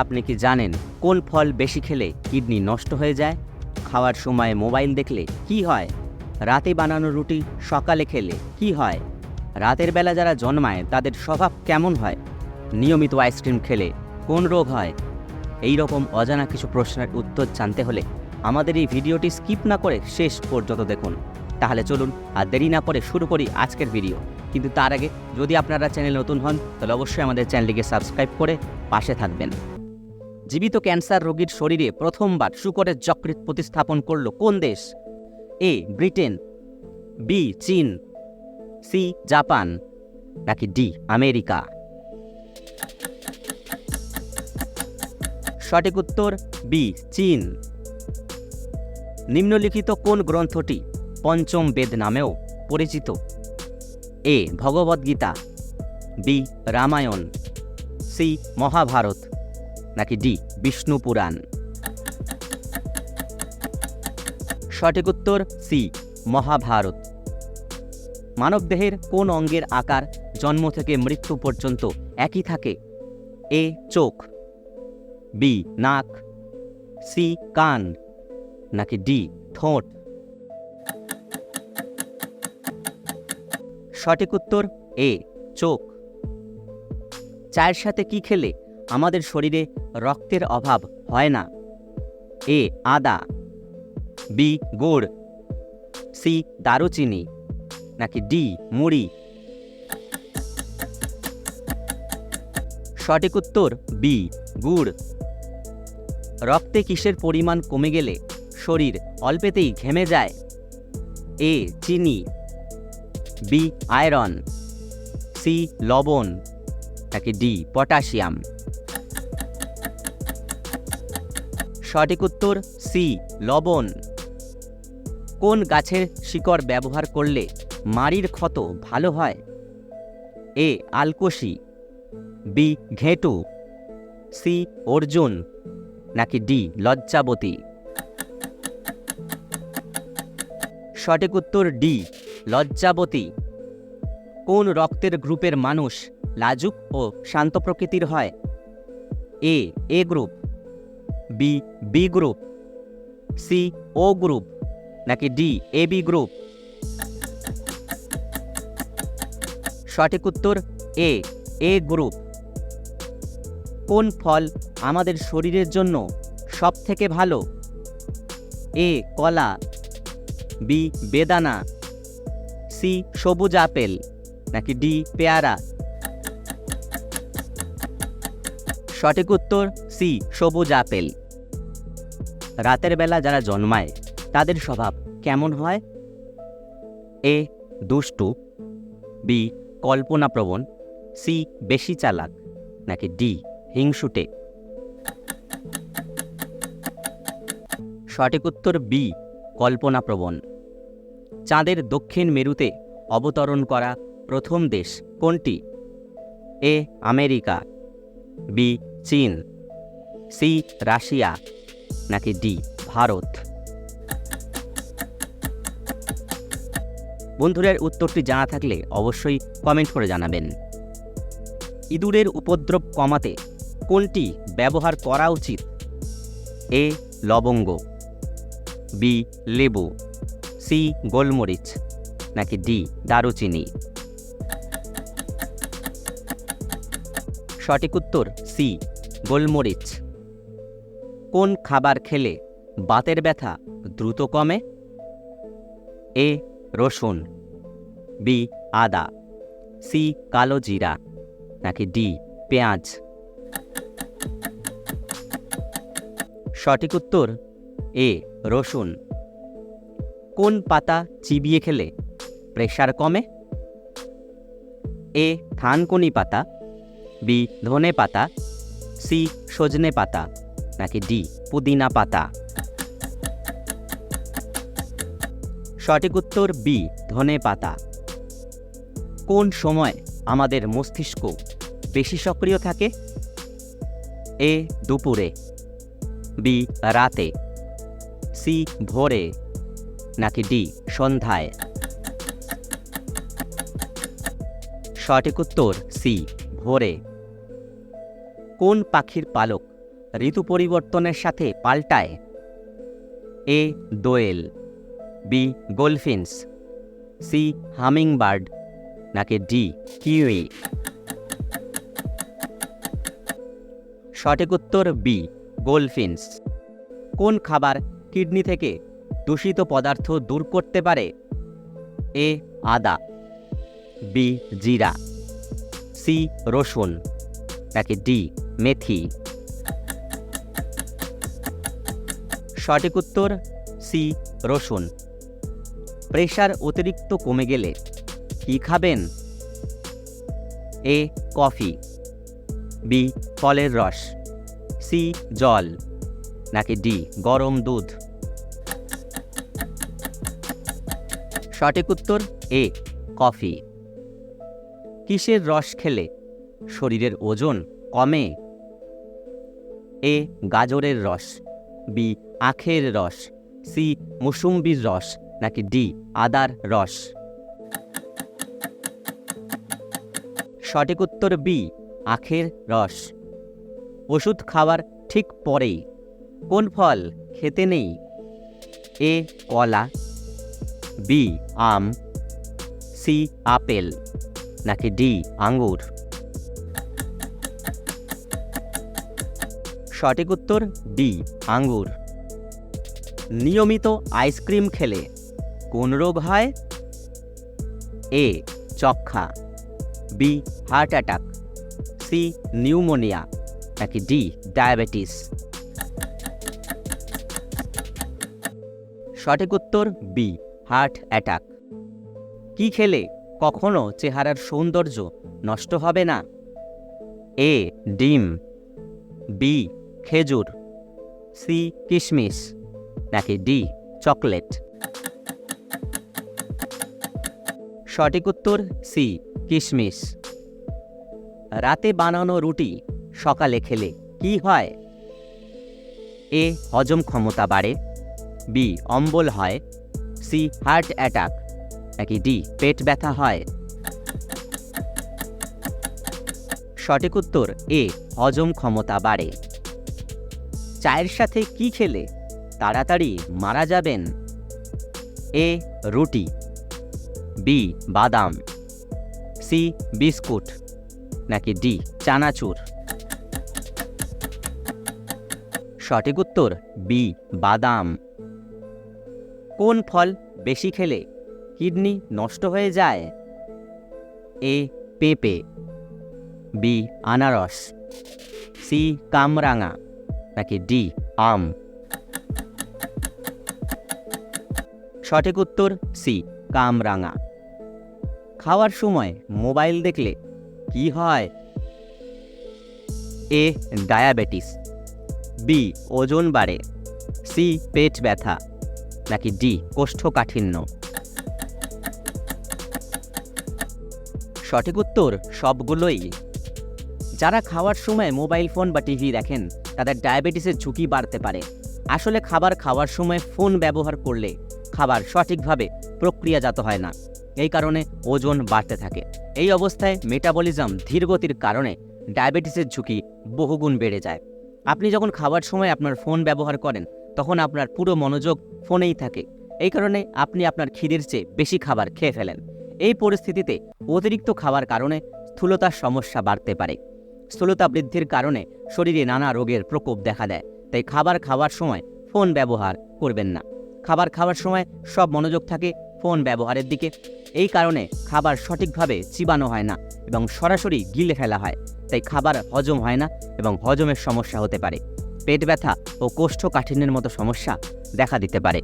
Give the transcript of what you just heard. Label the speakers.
Speaker 1: আপনি কি জানেন কোন ফল বেশি খেলে কিডনি নষ্ট হয়ে যায়? খাওয়ার সময় মোবাইল দেখলে কি হয়? রাতে বানানো রুটি সকালে খেলে কি হয়? রাতের বেলা যারা জন্মায়, তাদের স্বভাব কেমন হয়? নিয়মিত আইসক্রিম খেলে কোন রোগ হয়? এই রকম অজানা কিছু প্রশ্নের উত্তর জানতে হলে আমাদের এই ভিডিওটি স্কিপ না করে শেষ পর্যন্ত দেখুন। তাহলে চলুন আর দেরি না করে শুরু করি আজকের ভিডিও। কিন্তু তার আগে যদি আপনারা চ্যানেল নতুন হন, তাহলে অবশ্যই আমাদের চ্যানেলটিকে সাবস্ক্রাইব করে পাশে থাকবেন। জীবিত ক্যান্সার রোগীর শরীরে প্রথমবার শুকরের যকৃৎ প্রতিস্থাপন করল কোন দেশ? এ, ব্রিটেন, বি, চীন, সি, জাপান, নাকি ডি, আমেরিকা? সঠিক উত্তর, বি, চীন। নিম্নলিখিত কোন গ্রন্থটি পঞ্চম বেদ নামেও পরিচিত? A, Bhagavad Gita, B, Ramayana, C, Mahabharata. নাকি ডি, বিষ্ণু পুরাণ? সঠিক উত্তর সি, মহাভারত। মানবদেহের কোন অঙ্গের আকার জন্ম থেকে মৃত্যু পর্যন্ত একই থাকে? এ, চোখ। বি, নাক। সি, কান। নাকি ডি, ঠোঁট? সঠিক উত্তর এ, চোখ। চায়ের সাথে কি খেলে? আমাদের শরীরে রক্তের অভাব হয় না। এ, আদা। বি, গুড়। সি, দারুচিনি। নাকি ডি, মুড়ি। সঠিক উত্তর, বি, গুড়। রক্তে কিসের পরিমাণ কমে গেলে শরীর অল্পেতেই ঘেমে যায়? এ, চিনি। B, iron. সি, লবণ। নাকি ডি, পটাশিয়াম। সঠিক উত্তর সি, লবণ। কোন গাছের শিকড় ব্যবহার করলে মাড়ির ক্ষত ভালো হয়? এ, আলকোষি। বি, ঘেঁটু। সি, অর্জুন। নাকি ডি, লজ্জাবতী। সঠিক উত্তর ডি, লজ্জাবতী। কোন রক্তের গ্রুপের মানুষ লাজুক ও শান্ত প্রকৃতির হয়? A A group. B B group C O group নাকি ডি এ বি গ্রুপ সঠিক উত্তর এ এ গ্রুপ কোন ফল আমাদের শরীরের জন্য সব থেকে ভালো? এ কলা. বি বেদানা. সি সবুজ আপেল. নাকি ডি পেয়ারা? সঠিক উত্তর সি, সবুজ আপেল। রাতের বেলা যারা জন্মায়, তাদের স্বভাব কেমন হয়? এ, দুষ্টু। বি, কল্পনাপ্রবণ। সি, বেশি চালাক। নাকি ডি, হিংসুটে। সঠিক উত্তর বি, কল্পনাপ্রবণ। চাঁদের দক্ষিণ মেরুতে অবতরণ করা প্রথম দেশ কোনটি? A, America. বি, চীন। সি, রাশিয়া, নাকি ডি, ভারত? বন্ধুদের উত্তরটি জানা থাকলে অবশ্যই কমেন্ট করে জানাবেন। ইঁদুরের উপদ্রব কমাতে কোনটি ব্যবহার করা উচিত? এ, লবঙ্গ, বি, লেবু, সি, গোলমরিচ, নাকি ডি, দারুচিনি? সঠিক উত্তর সি, গোলমরিচ। কোন খাবার খেলে বাতের ব্যথা দ্রুত কমে? এ. রসুন। বি. আদা। সি. কালো জিরা। নাকি ডি. পেঁয়াজ। সঠিক উত্তর, এ. রসুন। কোন পাতা চিবিয়ে খেলে প্রেশার কমে? এ. থানকুনি পাতা। বি. ধনে পাতা। সি. সজনে পাতা। নাকি ডি? পুদিনা পাতা। সঠিক উত্তর বি, ধনে পাতা। কোন সময় আমাদের মস্তিষ্ক বেশি সক্রিয় থাকে? এ, দুপুরে। বি, রাতে। সি, ভোরে। নাকি ডি, সন্ধ্যায়। সঠিক উত্তর সি, ভোরে। কোন পাখির পালক ঋতু পরিবর্তনের সাথে পাল্টায়। এ. দোয়েল, বি. Goldfinch, C. হামিংবার্ড, নাকি ডি. কিউই। সঠিক উত্তর বি, গোলফিন্স। কোন খাবার কিডনি থেকে দূষিত পদার্থ দূর করতে পারে? এ. আদা, বি. জিরা, সি. রসুন, নাকি ডি. মেথি। সঠিক উত্তর সি রসুন। প্রেশার অতিরিক্ত কমে গেলে কি খাবেন? এ কফি বি ফলের রস। সি জল। নাকি ডি গরম দুধ। সঠিক উত্তর এ কফি কিসের রস খেলে শরীরের ওজন কমে? এ গাজরের রস। বি, আখের রস, সি, মুসুম্বির রস, নাকি ডি, আদার রস? সঠিক উত্তর বি, আখের রস। ওষুধ খাওয়ার ঠিক পরেই। কোন ফল খেতে নেই? এ, কলা, বি, আম, সি, আপেল, নাকি ডি, আঙ্গুর? সঠিক উত্তর ডি, আঙ্গুর। নিয়মিত আইসক্রিম খেলে কোন রোগ হয়? A চক্ষা। B heart attack C pneumonia নাকি ডি ডায়াবেটিস সঠিক উত্তর বি হার্ট অ্যাটাক কি খেলে কখনো চেহারার সৌন্দর্য নষ্ট হবে না? এ ডিম। বি খেজুর, সি কিশমিশ, নাকি ডি চকলেট? সঠিক উত্তর, সি কিশমিশ। রাতে বানানো রুটি সকালে খেলে কি হয়? এ হজম ক্ষমতা বাড়ে, বি অম্বল হয়, সি হার্ট অ্যাটাক, নাকি ডি পেট ব্যথা হয়? সঠিক উত্তর, এ হজম ক্ষমতা বাড়ে। চায়ের সাথে কি খেলে? তাড়াতাড়ি মারা যাবেন। এ, রুটি। বি, বাদাম। C, biscuit. নাকি ডি, চানাচুর। সঠিক উত্তর, বি, বাদাম। কোন ফল বেশি খেলে কিডনি নষ্ট হয়ে যায়? এ, পেঁপে। বি, আনারস। সি, কামরাঙা। নাকি ডি, আম? সঠিক উত্তর সি, কামরাঙা। খাওয়ার সময় মোবাইল দেখলে কি হয়? এ, ডায়াবেটিস। বি, ওজন বাড়ে। সি, পেট ব্যথা। নাকি ডি, কোষ্ঠকাঠিন্য। সঠিক উত্তর সবগুলোই। যারা খাওয়ার সময় মোবাইল ফোন বা টিভি দেখেন তাদের ডায়াবেটিসের ঝুঁকি বাড়তে পারে। আসলে খাবার খাওয়ার সময় ফোন ব্যবহার করলে খাবার সঠিকভাবে প্রক্রিয়াজাত হয় না। এই কারণে ওজন বাড়তে থাকে। এই অবস্থায় মেটাবলিজম ধীরগতির কারণে ডায়াবেটিসের ঝুঁকি বহুগুণ বেড়ে যায়। আপনি যখন খাবার সময় আপনার ফোন ব্যবহার করেন, তখন আপনার পুরো মনোযোগ ফোনেই থাকে। এই কারণে আপনি আপনার খিদের চেয়ে বেশি খাবার খেয়ে ফেলেন। এই পরিস্থিতিতে অতিরিক্ত খাওয়ার কারণে স্থূলতার সমস্যা বাড়তে পারে। স্থূলতা বৃদ্ধির কারণে শরীরে নানা রোগের প্রকোপ দেখা দেয়, তাই খাবার খাওয়ার সময় ফোন ব্যবহার করবেন না। খাবার খাওয়ার সময় সব মনোযোগ থাকে ফোন ব্যবহারের দিকে। এই কারণে খাবার সঠিকভাবে চিবানো হয় না এবং সরাসরি গিলে ফেলা হয়, তাই খাবার হজম হয় না এবং হজমের সমস্যা হতে পারে। পেট ব্যথা ও কোষ্ঠকাঠিন্যের মতো সমস্যা দেখা দিতে পারে।